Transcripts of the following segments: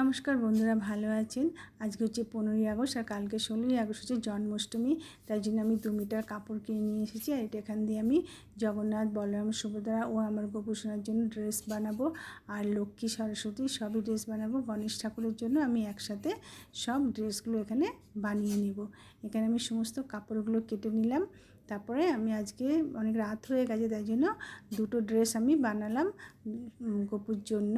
নমস্কার বন্ধুরা, ভালো আছেন? আজকে হচ্ছে পনেরোই আগস্ট আর কালকে ষোলোই আগস্ট হচ্ছে জন্মাষ্টমী। তাই জন্য আমি দু মিটার কাপড় কিনে নিয়ে এসেছি আর এটা এখান দিয়ে আমি জগন্নাথ, বলরাম, সুভদ্রা ও আমার গোপুসোনার জন্য ড্রেস বানাবো। আর লক্ষ্মী, সরস্বতী সবই ড্রেস বানাবো। গণেশ ঠাকুরের জন্য আমি একসাথে সব ড্রেসগুলো এখানে বানিয়ে নেব। এখানে আমি সমস্ত কাপড়গুলো কেটে নিলাম। তারপরে আমি আজকে অনেক রাত হয়ে গেছে, তাই জন্য দুটো ড্রেস আমি বানালাম গপুর জন্য।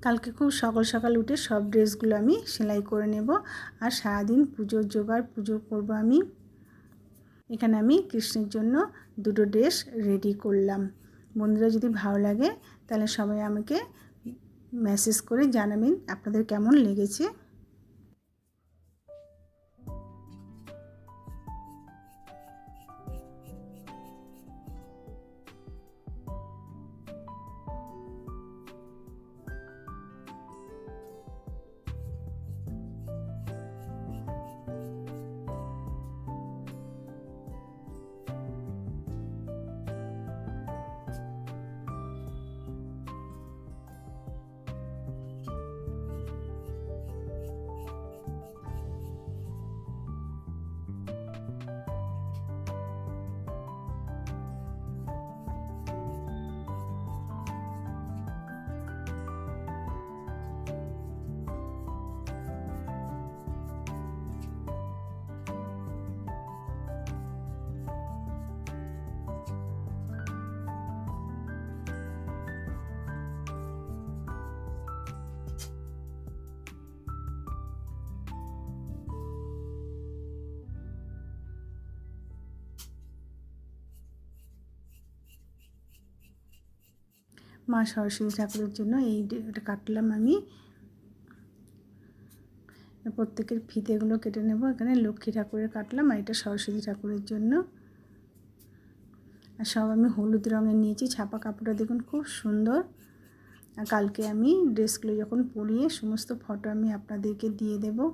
কালকে খুব সকাল সকাল উঠে সব ড্রেসগুলো আমি সেলাই করে নেব। আর সারাদিন পুজোর জোগাড়, পুজো করব আমি। এখানে আমি কৃষ্ণের জন্য দুটো ড্রেস রেডি করলাম। বন্ধুরা, যদি ভালো লাগে তাহলে সবাই আমাকে মেসেজ করে জানাবেন আপনাদের কেমন লেগেছে। মা সরস্বতী ঠাকুরের জন্য এই কাটলাম আমি। প্রত্যেকের ফিতেগুলো কেটে নেব। এখানে লক্ষ্মী ঠাকুরের কাটলাম আর এটা সরস্বতী ঠাকুরের জন্য। আর সব আমি হলুদ রঙের নিয়েছি। ছাপা কাপড়টা দেখুন খুব সুন্দর। কালকে আমি ড্রেসগুলো যখন পরিয়ে সমস্ত ফটো আমি আপনাদেরকে দিয়ে দেবো।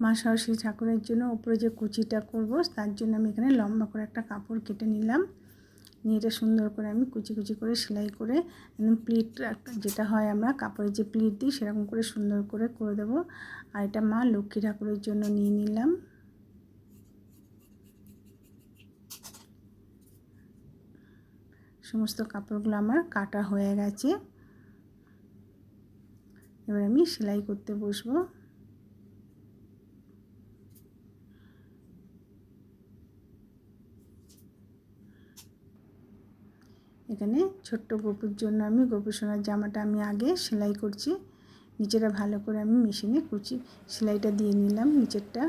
মা সরস্বতী ঠাকুরের জন্য ওপরে যে কুচিটা করব, তার জন্য আমি এখানে লম্বা করে একটা কাপড় কেটে নিলাম। নিয়ে এটা সুন্দর করে আমি কুচি কুচি করে সেলাই করে একদম প্লিট যেটা হয় আমরা কাপড়ের যে প্লিট দিই, সেরকম করে সুন্দর করে করে দেবো। আর এটা মা লক্ষ্মী ঠাকুরের জন্য নিয়ে নিলাম। সমস্ত কাপড়গুলো আমার কাটা হয়ে গেছে। এবার আমি সেলাই করতে বসবো। এখানে ছোট্ট গোপুর জন্য আমি গোপুর সোনার জামাটা আমি আগে সেলাই করছি। নিচেটা ভালো করে আমি মেশিনে কুচি, সেলাইটা দিয়ে নিলাম নিচেরটা।